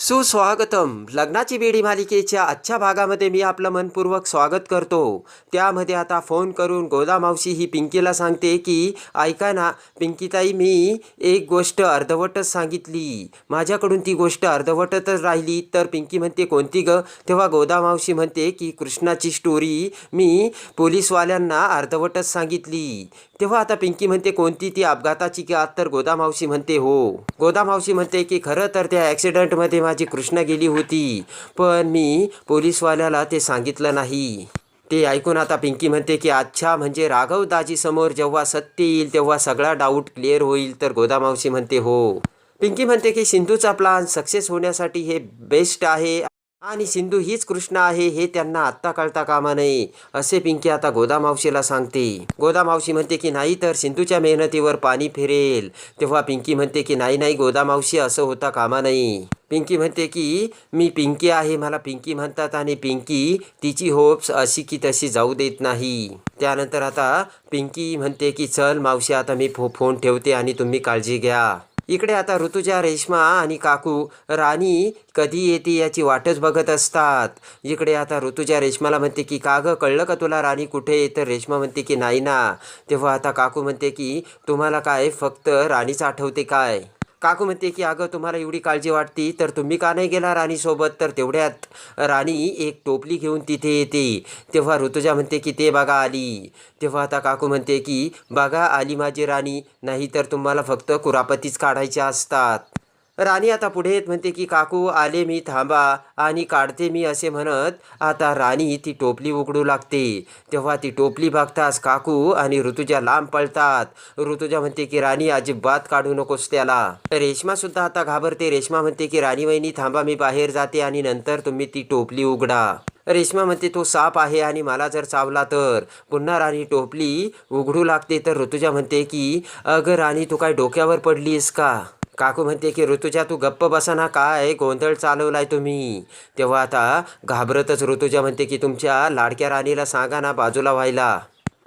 सुस्वागतम. लग्नाची बेडी मालिकेच्या आजच्या भागामध्ये मी आपलं मनपूर्वक स्वागत करतो. त्यामध्ये आता फोन करून गोदामावशी ही पिंकीला सांगते की ऐका ना पिंकीताई मी एक गोष्ट अर्धवटच सांगितली. माझ्याकडून ती गोष्ट अर्धवटच राहिली. तर पिंकी म्हणते कोणती ग? तेव्हा गोदामावशी म्हणते की कृष्णाची स्टोरी मी पोलीसवाल्यांना अर्धवटच सांगितली. तेव्हा आता पिंकी म्हणते कोणती ती अपघाताची की आत तर गोदामावशी म्हणते हो. गोदामावशी म्हणते की खरं तर त्या ॲक्सिडेंटमध्ये माझी कृष्णा गेली होती. पण मी पोलीसवाल्याला ते सांगितलं नाही. ते ऐकून आता पिंकी म्हणते की अच्छा म्हणजे राघव दाजीसमोर जेव्हा सत्य येईल तेव्हा सगळा डाऊट क्लिअर होईल तर गोदामावशी म्हणते हो. पिंकी म्हणते की सिंधूचा प्लान सक्सेस होण्यासाठी हे बेस्ट आहे. आणि सिंधू हीच कृष्ण आहे हे त्यांना आत्ता कळता कामा नये असे पिंकी आता गोदामावशीला सांगते. गोदामावशी म्हणते की नाही तर सिंधूच्या मेहनतीवर पाणी फिरेल. तेव्हा पिंकी म्हणते की नाही नाही गोदामावशी असं होता कामा नये. पिंकी म्हणते की मी पिंकी आहे मला पिंकी म्हणतात आणि पिंकी तिची होप्स अशी की तशी जाऊ देत नाही. त्यानंतर आता पिंकी म्हणते की चल मावशी आता मी फो फोन ठेवते आणि तुम्ही काळजी घ्या. इकडे आता ऋतुजा रेश्मा आणि काकू राणी कधी येते याची वाटच बघत असतात. इकडे आता ऋतुजा रेश्माला म्हणते की का गं कळलं का तुला राणी कुठे तर रेश्मा म्हणते की नाही ना. तेव्हा आता काकू म्हणते की तुम्हाला काय फक्त राणीच आठवते काय? काकू म्हणते की अगं तुम्हाला एवढी काळजी वाटती तर तुम्ही का नाही गेला राणीसोबत? तर तेवढ्यात राणी एक टोपली घेऊन तिथे येते. तेव्हा ऋतुजा म्हणते की ते बघा आली. तेव्हा आता काकू म्हणते की बघा आली माझी राणी नाही तर तुम्हाला फक्त कुरापतीच काढायच्या असतात. राणी आता पुढे येत म्हणते की काकू आले मी थांबा आणि काढते मी असे म्हणत आता राणी ती टोपली उघडू लागते. तेव्हा ती टोपली बघताच काकू आणि ऋतुजा लांब पळतात. ऋतुजा म्हणते की राणी अजिबात काढू नकोस त्याला. रेश्मा सुद्धा आता घाबरते. रेश्मा म्हणते की राणी वहिनी थांबा मी बाहेर जाते आणि नंतर तुम्ही ती टोपली उघडा. रेश्मा म्हणते तो साप आहे आणि मला जर चावला तर? पुन्हा राणी टोपली उघडू लागते. तर ऋतुजा म्हणते की अगं राणी तू काय डोक्यावर पडलीस का? काकू म्हणते की ऋतुजा तू गप्प बसा ना काय गोंधळ चालवलाय तुम्ही? तेव्हा आता घाबरतच ऋतुजा म्हणते की तुमच्या लाडक्या राणीला सांगा ना बाजूला व्हायला.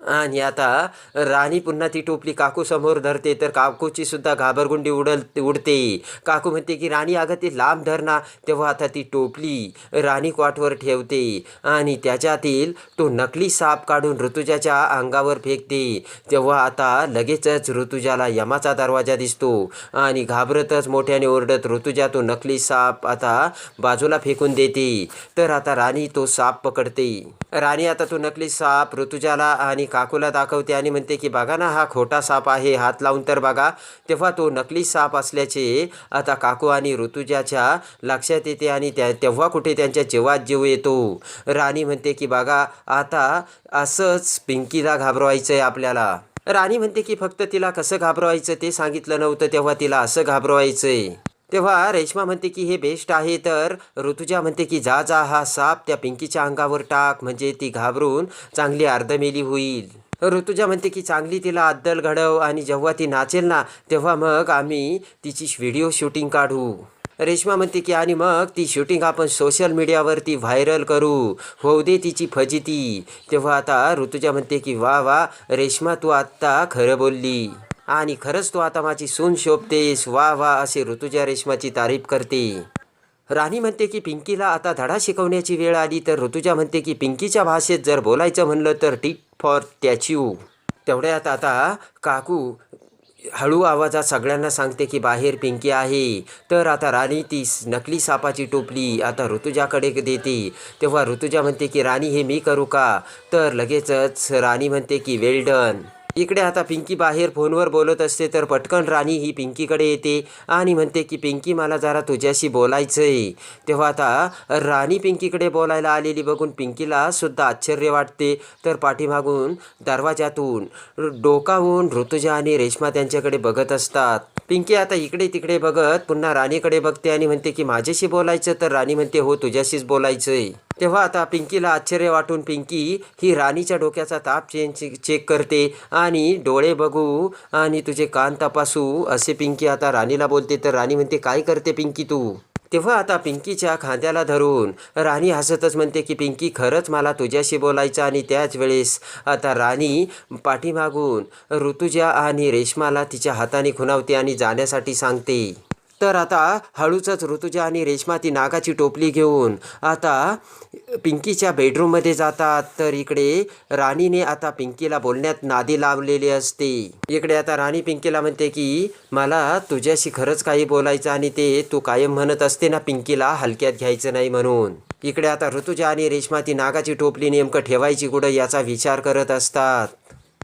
आणि आता राणी पुन्हा ती टोपली काकू समोर धरते तर काकूची सुद्धा घाबरगुंडी उडल उडते. काकू म्हणते की राणी अगं ती लांब धरणा तेव्हा आता ती टोपली राणी क्वाटवर ठेवते आणि त्याच्यातील तो नकली साप काढून ऋतुजाच्या अंगावर फेकते. तेव्हा आता लगेचच ऋतुजाला यमाचा दरवाजा दिसतो आणि घाबरतच मोठ्याने ओरडत ऋतुजा तो नकली साप आता बाजूला फेकून देते. तर आता राणी तो साप पकडते. राणी आता तो नकली साप ऋतुजाला आणि काकूला दाखवते आणि म्हणते की बघा ना हा खोटा साप आहे हात लावून तर बघा. तेव्हा तो नकली साप असल्याचे आता काकू आणि ऋतुजाच्या लक्षात येते आणि त्या तेव्हा कुठे त्यांच्या जीवात जीव येतो. राणी म्हणते की बघा आता असंच पिंकीला घाबरवायचं आहे आपल्याला. राणी म्हणते की फक्त तिला कसं घाबरवायचं ते सांगितलं नव्हतं तेव्हा तिला असं घाबरवायचं आहे तेव्हा रेश्मा म्हणते की हे बेस्ट आहे तर. ऋतुजा म्हणते की जा जा हा साप त्या पिंकीच्या अंगावर टाक म्हणजे ती घाबरून चांगली अर्धमेली होईल. ऋतुजा म्हणते की चांगली तिला अद्दल घडव आणि जेव्हा ती नाचेल ना तेव्हा मग आम्ही तिची व्हिडिओ शूटिंग काढू. रेश्मा म्हणते की आणि मग ती शूटिंग आपण सोशल मीडियावरती व्हायरल करू. होऊ दे तिची फजिती. तेव्हा आता ऋतुजा म्हणते की वा वा रेश्मा तू आत्ता खरं बोलली. आणि खरंच तू आता माझी सून शोभतेस. वा वा असे ऋतुजा रेश्माची तारीफ करते. राणी म्हणते की पिंकीला आता धडा शिकवण्याची वेळ आली तर ऋतुजा म्हणते की पिंकीच्या भाषेत जर बोलायचं म्हणलं तर टिक फॉर टॅच्यू तेवढ्यात आता काकू हळू आवाजात सगळ्यांना सांगते की बाहेर पिंकी आहे. तर आता राणी ती नकली सापाची टोपली आता ऋतुजाकडे देते. तेव्हा ऋतुजा म्हणते की राणी हे मी करू का? तर लगेचच राणी म्हणते की वेल्डन इकडे आता पिंकी बाहेर फोनवर बोलत असते तर पटकन राणी ही पिंकीकडे येते आणि म्हणते की पिंकी मला जरा तुझ्याशी बोलायचं आहे तेव्हा आता राणी पिंकीकडे बोलायला आलेली बघून पिंकीला सुद्धा आश्चर्य वाटते. तर पाठीमागून दरवाजातून डोकावून ऋतुजा आणि रेश्मा त्यांच्याकडे बघत असतात. पिंकी आता इकडे तिकडे बघत पुन्हा राणीकडे बघते आणि म्हणते की माझ्याशी बोलायचं तर राणी म्हणते हो तुझ्याशीच बोलायचंय. तेव्हा आता पिंकीला आश्चर्य वाटून पिंकी ही राणीच्या डोक्याचा ताप चेंज चेक करते आणि डोळे बघू आणि तुझे कान तपासू असे पिंकी आता राणीला बोलते. तर राणी म्हणते काय करते पिंकी तू? तेव्हा आता पिंकीच्या खांद्याला धरून राणी हसतच म्हणते की पिंकी खरंच मला तुझ्याशी बोलायचं आणि त्याच वेळेस आता राणी पाठीमागून ऋतुजा आणि रेश्माला तिच्या हाताने खुणावते आणि जाण्यासाठी सांगते. तर आता हळूचच ऋतुजा आणि रेश्मा ती नागाची टोपली घेऊन आता पिंकीच्या बेडरूममध्ये जातात. तर इकडे राणीने आता पिंकीला बोलण्यात नादी लावलेली असते. इकडे आता राणी पिंकीला म्हणते की मला तुझ्याशी खरंच काही बोलायचं आणि ते तू कायम म्हणत असते ना पिंकीला हलक्यात घ्यायचं नाही म्हणून. इकडे आता ऋतुजा आणि रेश्मा ती नागाची टोपली नेमकं ठेवायची कुठं याचा विचार करत असतात.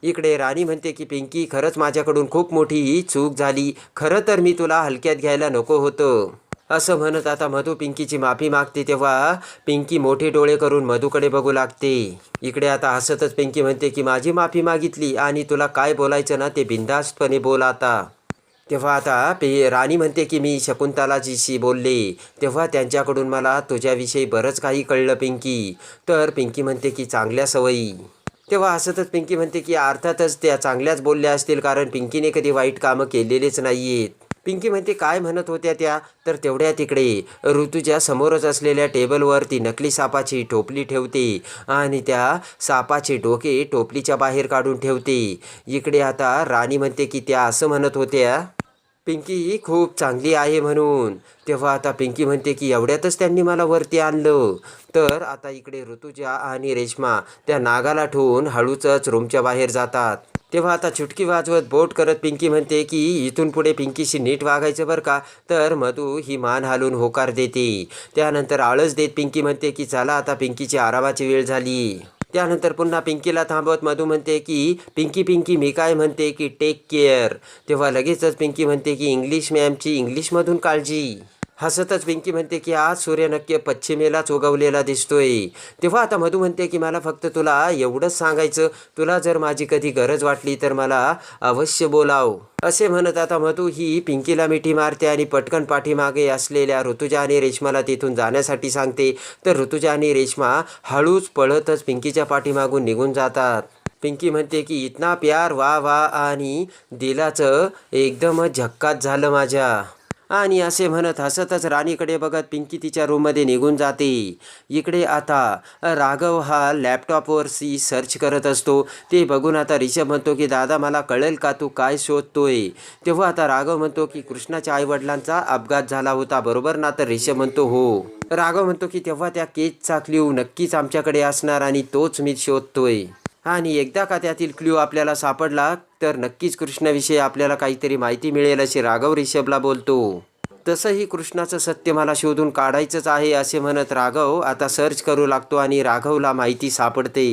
इकडे राणी म्हणते की पिंकी खरंच माझ्याकडून खूप मोठी चूक झाली. खरं तर मी तुला हलक्यात घ्यायला नको होतं. असं म्हणत आता मधू पिंकीची माफी मागते तेव्हा पिंकी मोठे डोळे करून मधूकडे बघू लागते. इकडे आता हसतच पिंकी म्हणते की माझी माफी मागितली आणि तुला काय बोलायचं ना ते बिंदास्तपणे बोल आता. तेव्हा आता पे राणी म्हणते की मी शकुंतलाजीशी बोलले. तेव्हा त्यांच्याकडून मला तुझ्याविषयी बरंच काही कळलं पिंकी. तर पिंकी म्हणते की चांगल्या सवयी. तेव्हा असतच पिंकी म्हणते की अर्थातच त्या चांगल्याच बोलल्या असतील कारण पिंकीने कधी वाईट कामं केलेलेच नाही आहेत पिंकी म्हणते काय म्हणत होत्या त्या? तर तेवढ्या तिकडे. ऋतूच्या समोरच असलेल्या टेबलवर ती नकली सापाची टोपली ठेवते आणि त्या सापाचे डोके टोपलीच्या बाहेर काढून ठेवते. इकडे आता राणी म्हणते की त्या असं म्हणत होत्या पिंकी ही खूप चांगली आहे म्हणून. तेव्हा आता पिंकी म्हणते की एवढ्यातच त्यांनी मला वरती आणलं. तर आता इकडे ऋतुजा आणि रेश्मा त्या नागाला ठेवून हळूचच रूमच्या बाहेर जातात. तेव्हा आता चुटकी वाजवत बोट करत पिंकी म्हणते की इथून पुढे पिंकीशी नीट वागायचं बरं का? तर मधू ही मान हालून होकार देते. त्यानंतर आळस देत पिंकी म्हणते की चला आता पिंकीची आरामाची वेळ झाली. त्यानंतर पुन्हा पिंकीला थांबवत मधू म्हणते की पिंकी पिंकी मी काय म्हणते की टेक केअर तेव्हा लगेचच पिंकी म्हणते की इंग्लिश मॅमची इंग्लिशमधून काळजी. हसतच पिंकी म्हणते की आज सूर्य नक्की पश्चिमेलाच उगवलेला दिसतोय. तेव्हा आता मधू म्हणते की मला फक्त तुला एवढंच सांगायचं. तुला जर माझी कधी गरज वाटली तर मला अवश्य बोलाव. असे म्हणत आता मधू ही पिंकीला मिठी मारते आणि पटकन पाठीमागे असलेल्या ऋतुजा आणि रेश्माला तिथून जाण्यासाठी सांगते. तर ऋतुजा आणि रेश्मा हळूच पळतच पिंकीच्या पाठीमागून निघून जातात. पिंकी म्हणते की इतना प्यार वा वा आणि दिलाचं एकदमच झक्कात झालं माझ्या. आणि असे म्हणत हसतच राणीकडे बघत पिंकी तिच्या रूममध्ये निघून जाते. इकडे आता राघव हा लॅपटॉपवरशी सर्च करत असतो. ते बघून आता रिषभ म्हणतो की दादा मला कळेल का तू काय शोधतोय? तेव्हा आता राघव म्हणतो की कृष्णाच्या आईवडिलांचा अपघात झाला होता बरोबर ना? तर रिषभ म्हणतो हो. राघव म्हणतो की तेव्हा त्या केसचा क्ल्यू नक्कीच आमच्याकडे असणार आणि तोच मी शोधतोय. आणि एकदा का त्यातील क्ल्यू आपल्याला सापडला तर नक्कीच कृष्णाविषयी आपल्याला काहीतरी माहिती मिळेल असे राघव रिषभला बोलतो. तसंही कृष्णाचं सत्य मला शोधून काढायचंच आहे असे म्हणत राघव आता सर्च करू लागतो आणि राघवला माहिती सापडते.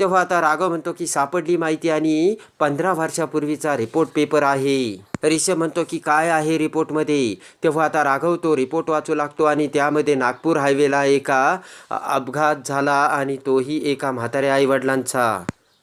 तेव्हा आता राघव म्हणतो की सापडली माहिती आणि पंधरा वर्षापूर्वीचा रिपोर्ट पेपर आहे. रिषभ म्हणतो की काय आहे रिपोर्टमध्ये तेव्हा आता राघव तो रिपोर्ट वाचू लागतो आणि त्यामध्ये नागपूर हायवेला एका अपघात झाला आणि तोही एका म्हाताऱ्या आईवडिलांचा.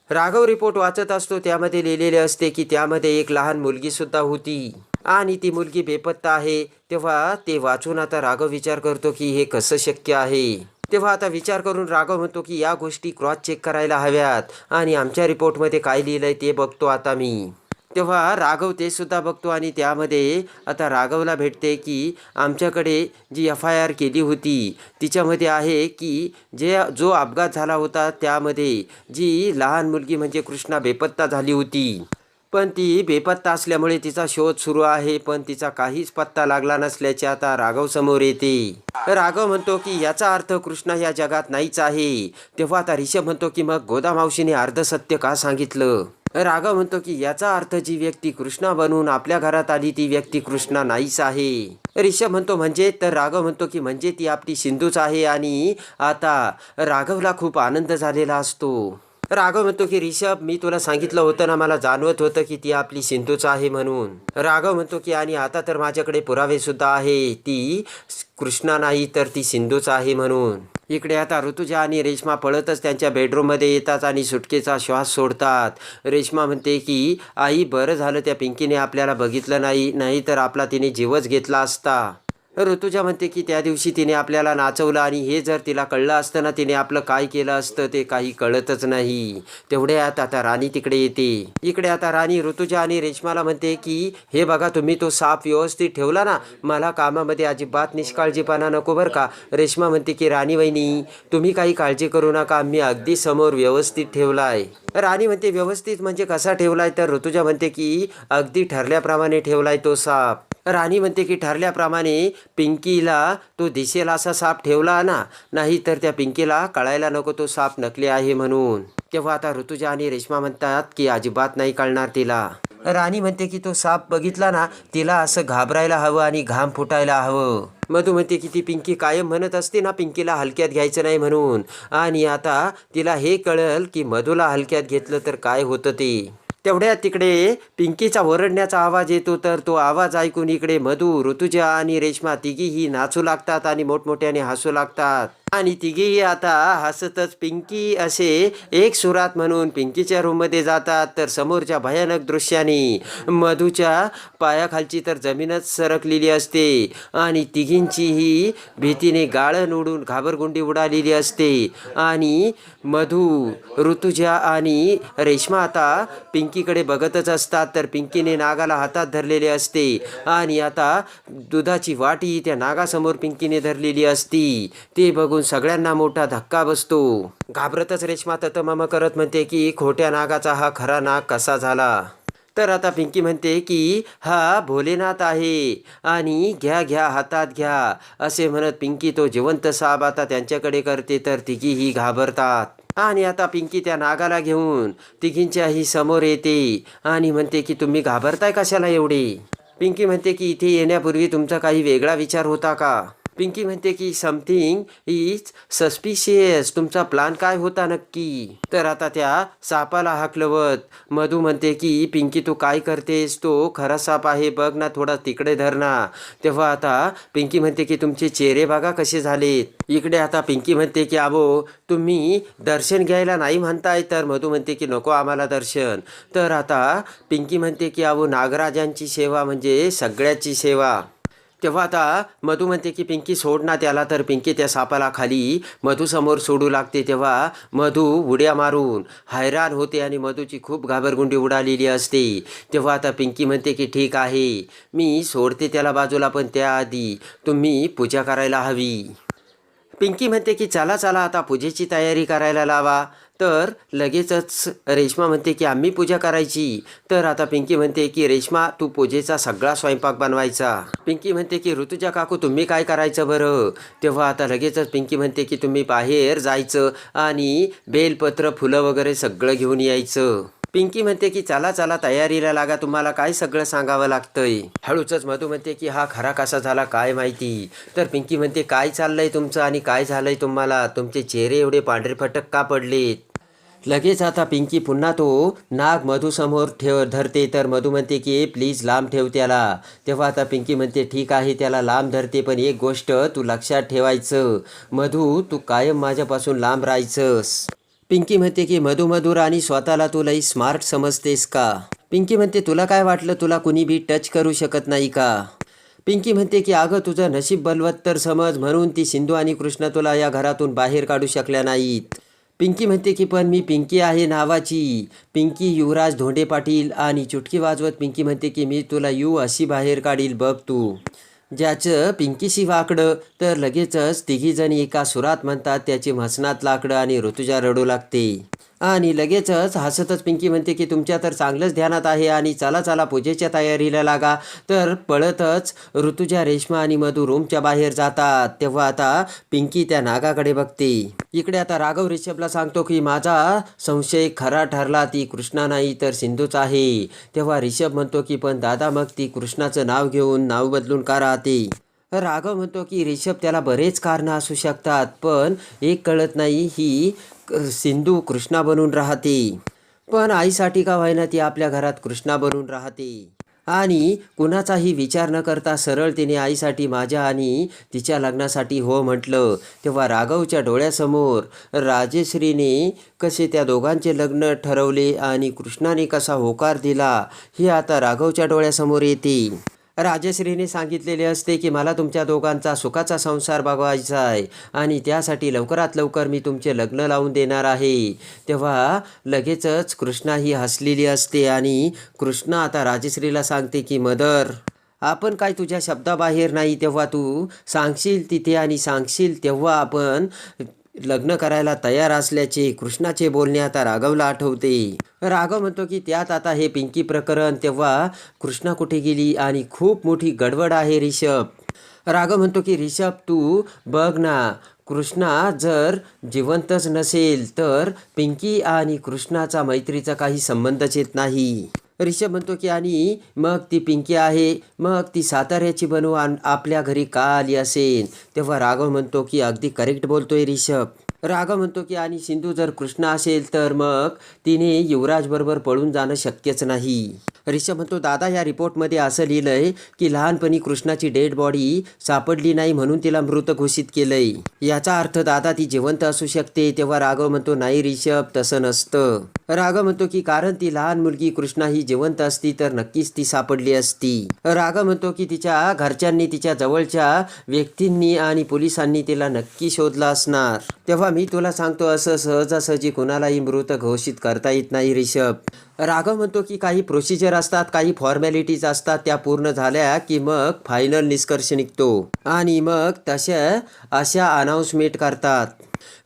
राघव रिपोर्ट वाचत असतो त्यामध्ये लिहिलेले असते की त्यामध्ये एक लहान मुलगीसुद्धा होती आणि ती मुलगी बेपत्ता आहे. तेव्हा ते वाचून आता राघव विचार करतो की हे कसं शक्य आहे? तेव्हा आता विचार करून राघव म्हणतो की या गोष्टी क्रॉस चेक करायला हव्यात. आणि आमच्या रिपोर्टमध्ये काय लिहिलंय ते बघतो आता मी. तेव्हा राघव ते सुद्धा बघतो आणि त्यामध्ये आता राघवला भेटते की आमच्याकडे जी एफ आय आर केली होती तिच्यामध्ये आहे की जे जो अपघात झाला होता त्यामध्ये जी लहान मुलगी म्हणजे कृष्णा बेपत्ता झाली होती. पण ती बेपत्ता असल्यामुळे तिचा शोध सुरू आहे पण तिचा काहीच पत्ता लागला नसल्याचे आता राघव समोर येते. राघव म्हणतो की याचा अर्थ कृष्णा या जगात नाहीच आहे. तेव्हा आता रिषभ म्हणतो की मग गोदा मावशीने अर्ध सत्य का सांगितलं? राघव म्हणतो की याचा अर्थ जी व्यक्ती कृष्णा बनून आपल्या घरात आली ती व्यक्ती कृष्णा नाहीच आहे. रिषभ म्हणतो म्हणजे? तर राघव म्हणतो की म्हणजे ती आपली सिंधूच आहे आणि आता राघवला खूप आनंद झालेला असतो. राघव म्हणतो की रिषभ मी तुला सांगितलं होतं ना मला जाणवत होतं की ती आपली सिंधूच आहे म्हणून. राघव म्हणतो की आणि आता तर माझ्याकडे पुरावे सुद्धा आहे ती कृष्णा नाही तर ती सिंधूच आहे म्हणून. इकडे आता ऋतुजा आणि रेश्मा पळतच त्यांच्या बेडरूममध्ये येतात आणि सुटकेचा श्वास सोडतात. रेश्मा म्हणते की आई बरं झालं त्या पिंकीने आपल्याला बघितलं नाही नाही तर आपला तिने जीवच घेतला असता. ऋतुजा म्हणते की त्या दिवशी तिने आपल्याला नाचवलं आणि हे जर तिला कळलं असतं ना तिने आपलं काय केलं असतं ते काही कळतच नाही. तेवढ्यात आता राणी तिकडे येते. इकडे आता राणी ऋतुजा आणि रेश्माला म्हणते की हे बघा तुम्ही तो साप व्यवस्थित ठेवला ना मला कामामध्ये अजिबात निष्काळजीपणा नको बरं का. रेश्मा म्हणते की राणी वहिनी तुम्ही काही काळजी करू नका मी अगदी समोर व्यवस्थित ठेवलाय. राणी म्हणते व्यवस्थित म्हणजे कसा ठेवलाय? तर ऋतुजा म्हणते की अगदी ठरल्याप्रमाणे ठेवलाय तो साप. राणी म्हणते की ठरल्याप्रमाणे पिंकीला तो दिसेल असा साप ठेवला ना नाही तर त्या पिंकीला कळायला नको तो साप नकली आहे म्हणून. तेव्हा आता ऋतुजा आणि रेश्मा म्हणतात की अजिबात नाही कळणार तिला. राणी म्हणते की तो साप बघितला ना तिला असं घाबरायला हवं आणि घाम फुटायला हवं. मधू म्हणते की ती पिंकी कायम म्हणत असते ना पिंकीला हलक्यात घ्यायचं नाही म्हणून. आणि आता तिला हे कळल की मधूला हलक्यात घेतलं तर काय होतं ते? तेवढ्या तिकडे पिंकीचा ओरडण्याचा आवाज येतो तर तो आवाज ऐकून इकडे मधू ऋतुजा आणि रेश्मा तिघीही नाचू लागतात आणि मोठमोठ्याने हसू लागतात. आणि तिघेही आता हसतच पिंकी असे एक सुरात म्हणून पिंकीच्या रूममध्ये जातात तर समोरच्या भयानक दृश्याने मधूच्या पायाखालची तर जमीनच सरकलेली असते आणि तिघींचीही भीतीने गाळण उडून घाबरगुंडी उडालेली असते. आणि मधू ऋतुजा आणि रेश्मा आता पिंकीकडे बघतच असतात तर पिंकीने नागाला हातात धरलेले असते आणि आता दुधाची वाटी त्या नागासमोर पिंकीने धरलेली असती. ते बघून सगळ्यांना मोठा धक्का बसतो. घाबरतच रेश्मा ततमम करत म्हणते की खोट्या नागाचा हा खरा नाग कसा झाला? तर आता पिंकी म्हणते की हा भोलेनाथ आहे आणि घ्या घ्या हातात घ्या असे म्हणत पिंकी तो जिवंत साप आता त्यांच्याकडे करते तर तिघीही घाबरतात. आणि आता पिंकी त्या नागाला घेऊन तिघींच्याही समोर येते आणि म्हणते की तुम्ही घाबरताय कशाला एवढे? पिंकी म्हणते की इथे येण्यापूर्वी तुमचा काही वेगळा विचार होता का? पिंकी म्हणते की समथिंग इज सस्पिशियस तुमचा प्लान काय होता नक्की? तर आता त्या सापाला हाकलवत. मधू म्हणते की पिंकी तू काय करतेस? तो खरा साप आहे. बघ ना थोडा तिकडे धरणा तेव्हा आता पिंकी म्हणते की तुमचे चेहरे बघा कसे झालेत. इकडे आता पिंकी म्हणते की आबो तुम्ही दर्शन घ्यायला नाही म्हणताय. तर मधू म्हणते की नको आम्हाला दर्शन. तर आता पिंकी म्हणते की अहो नागराजांची सेवा म्हणजे सगळ्याची सेवा. तेव्हा आता मधू म्हणते की पिंकी सोड ना त्याला तर. पिंकी त्या सापाला खाली मधू समोर सोडू लागते. तेव्हा मधू उड्या मारून हैराण होते आणि मधूची खूप घाबरगुंडी उडालेली असते. तेव्हा आता पिंकी म्हणते की ठीक आहे मी सोडते त्याला बाजूला पण त्याआधी तुम्ही पूजा करायला हवी. पिंकी म्हणते की चला चला आता पूजेची तयारी करायला लावा. तर लगेचच रेश्मा म्हणते की आम्ही पूजा करायची. तर आता पिंकी म्हणते की रेश्मा तू पूजेचा सगळा स्वयंपाक बनवायचा. पिंकी म्हणते की ऋतुजा काकू तुम्ही काय करायचं बरं? तेव्हा आता लगेचच पिंकी म्हणते की तुम्ही बाहेर जायचं आणि बेलपत्र फुलं वगैरे सगळं घेऊन यायचं. पिंकी म्हणते की चला चला तयारीला लागा तुम्हाला काय सगळं सांगावं लागतंय? हळूचच मधू म्हणते की हा खरा कसा झाला काय माहिती? तर पिंकी म्हणते काय चाललंय तुमचं आणि काय झालंय तुम्हाला? तुमचे चेहरे एवढे पांढरे फटक का पडलेत. लगेच आता पिंकी पुन्हा तो नाग मधूसमोर ठेव धरते. तर मधू म्हणते की प्लीज लांब ठेव त्याला. तेव्हा आता पिंकी म्हणते ठीक आहे त्याला लांब धरते पण एक गोष्ट तू लक्षात ठेवायचं. मधू तू कायम माझ्यापासून लांब राहायचंस. पिंकी म्हणते की मधुमधुर आणि स्वतःला तू लई स्मार्ट समजतेस का? पिंकी म्हणते तुला काय वाटलं? तुला कुणी बी टच करू शकत नाही का? पिंकी म्हणते की अगं तुझं नशीब बलवत्तर समज. म्हणून ती सिंधू आणि कृष्ण तुला या घरातून बाहेर काढू शकल्या नाहीत. पिंकी म्हणते की पण मी पिंकी आहे नावाची. पिंकी युवराज धोंडे पाटील आणि चुटकी वाजवत पिंकी म्हणते की मी तुला यू अशी बाहेर काढील बघ तू. ज्याचं पिंकीशी वाकडं तर लगेचच तिघीजणी एका सुरात म्हणतात त्याची म्हसनात लाकडं आणि ऋतुजा रडू लागते. आणि लगेचच हसतच पिंकी म्हणते की तुमच्या तर चांगलंच ध्यानात आहे आणि चला चला पूजेच्या तयारीला लागा. तर पळतच ऋतुजा रेश्मा आणि मधू रूमच्या बाहेर जातात. तेव्हा आता पिंकी त्या नागाकडे बघते. इकडे आता राघव रिषभला सांगतो की माझा संशय खरा ठरला ती कृष्णा नाही तर सिंधूच आहे. तेव्हा रिषभ म्हणतो की पण दादा मग ती कृष्णाचं नाव घेऊन नाव बदलून का राहते? राघव म्हणतो की रिषभ त्याला बरेच कारणं असू शकतात पण एक कळत नाही ही सिंधू कृष्णा बनून राहते. पण आईसाठी का व्हायना ती आपल्या घरात कृष्णा बनून राहते? आणि कुणाचाही विचार न करता सरळ तिने आईसाठी माझ्या आणि तिच्या लग्नासाठी हो म्हटलं. तेव्हा राघवच्या डोळ्यासमोर राजेश्रीने कसे त्या दोघांचे लग्न ठरवले आणि कृष्णाने कसा होकार दिला हे आता राघवच्या डोळ्यासमोर येते. राजश्रीने सांगितलेले असते की मला तुमच्या दोघांचा सुखाचा संसार बघवायचा आहे आणि त्यासाठी लवकरात लवकर मी तुमचे लग्न लावून देणार आहे. तेव्हा लगेचच कृष्णा ही हसलेली असते आणि कृष्णा आता राजश्रीला सांगते की मदर आपण काय तुझ्या शब्दाबाहेर नाही तेव्हा तू सांगशील तिथे आणि सांगशील तेव्हा आपण लग्न करायला तयार असल्याचे कृष्णाचे बोलणे आता राघवला आठवते. राघव म्हणतो की त्यात आता हे पिंकी प्रकरण तेव्हा कृष्णा कुठे गेली आणि खूप मोठी गडबड आहे रिषभ. राघव म्हणतो की रिषभ तू बघ ना कृष्णा जर जिवंतच नसेल तर पिंकी आणि कृष्णाचा मैत्रीचा काही संबंधच येत नाही. रिषभ म्हणतो की आणि मग ती पिंकी आहे मग ती साताऱ्याची बनवू आपल्या घरी का आली असेल. तेव्हा राघव म्हणतो की अगदी करेक्ट बोलतोय रिषभ राघव म्हणतो की आणि सिंधू जर कृष्ण असेल तर मग तिने युवराजबरोबर पळून जाणं शक्यच नाही. रिषभ म्हणतो दादा या रिपोर्टमध्ये असं लिहिलंय की लहानपणी कृष्णाची डेड बॉडी सापडली नाही म्हणून तिला मृत घोषित केलंय. याचा अर्थ दादा ती जिवंत असू शकते. तेव्हा राघव म्हणतो नाही रिषभ तसं नसतं. राघव म्हणतो की कारण ती लहान मुलगी कृष्णा ही जिवंत असती तर नक्कीच ती सापडली असती. राघव म्हणतो की तिच्या घरच्यांनी तिच्या जवळच्या व्यक्तींनी आणि पोलिसांनी तिला नक्की शोधला असणार. तेव्हा मी तुला सांगतो असं सहजासहजी कुणालाही मृत घोषित करता येत नाही रिषभ राघव म्हणतो की काही प्रोसिजर असतात काही फॉर्मॅलिटीज असतात त्या पूर्ण झाल्या की मग फायनल निष्कर्ष निघतो. आणि मग तशा अशा अनाऊन्समेंट करतात.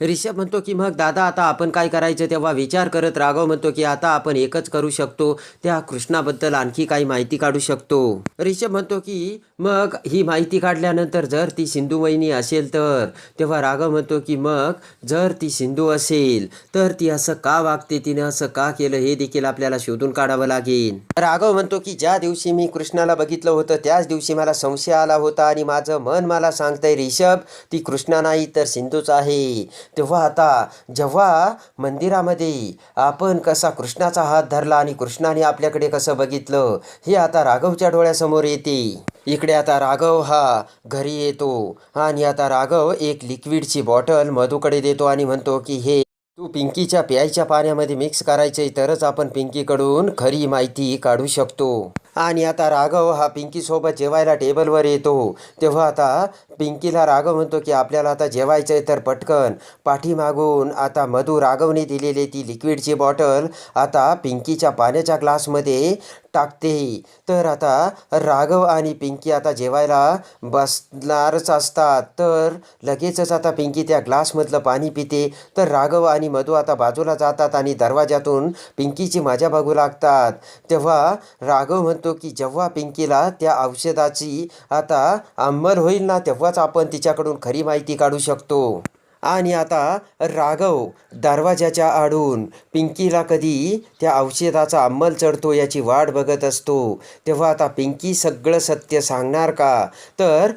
रिषभ म्हणतो की मग दादा आता आपण काय करायचं? तेव्हा विचार करत राघव म्हणतो की आता आपण एकच करू शकतो. त्या कृष्णाबद्दल आणखी काही माहिती काढू शकतो. रिषभ म्हणतो की मग ही माहिती काढल्यानंतर जर ती सिंधू वहिनी असेल तर? तेव्हा राघव म्हणतो की मग जर ती सिंधू असेल तर ती असं का वागते? तिने असं का केलं? हे देखील आपल्याला शोधून काढावं लागेल. राघव म्हणतो की ज्या दिवशी मी कृष्णाला बघितलं होतं त्याच दिवशी मला संशय आला होता आणि माझं मन मला सांगतंय रिषभ ती कृष्णा नाही तर सिंधूच आहे. तेव्हा आता जेव्हा मंदिरामध्ये आपण कसा कृष्णाचा हात धरला आणि कृष्णाने आपल्याकडे कसं बघितलं हे आता राघवच्या डोळ्यासमोर येते. इकडे आता राघव हा घरी येतो आणि आता राघव एक लिक्विडची बॉटल मधूकडे देतो आणि म्हणतो की हे तू पिंकीच्या प्यायच्या पाण्यामध्ये मिक्स करायचे तरच आपण पिंकीकडून खरी माहिती काढू शकतो. आणि आता राघव हा पिंकीसोबत जेवायला टेबलवर येतो. तेव्हा आता पिंकीला राघव म्हणतो की आपल्याला आता जेवायचं आहे तर पटकन. पाठीमागून आता मधू राघवने दिलेली ती लिक्विडची बॉटल आता पिंकीच्या पाण्याच्या ग्लासमध्ये टाकते. तर आता राघव आणि पिंकी आता जेवायला बसणारच असतात. तर लगेचच आता पिंकी त्या ग्लासमधलं पाणी पिते. तर राघव आणि मधू आता बाजूला जातात आणि दरवाजातून पिंकीची मजा बघू लागतात. तेव्हा राघव म्हणतो की जेव्हा पिंकीला त्या औषधाची आता अंमल होईल ना तेव्हाच आपण तिच्याकडून खरी माहिती काढू शकतो. आणि आता राघव दरवाजाच्या आडून पिंकीला कधी त्या औषधाचा अंमल चढतो याची वाट बघत असतो. तेव्हा आता पिंकी सगळं सत्य सांगणार का? तर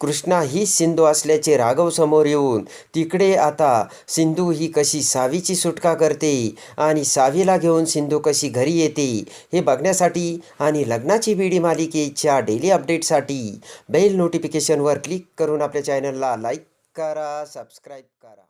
कृष्णा ही सिंधू असल्याचे राघव समोर येऊन तिकडे आता सिंधू ही कशी सावीची सुटका करते आणि सावीला घेऊन सिंधू कशी घरी येते हे बघण्यासाठी आणि लग्नाची बीडी मालिकेच्या डेली अपडेटसाठी बेल नोटिफिकेशनवर क्लिक करून आपल्या चॅनलला लाईक करा सबस्क्राईब करा.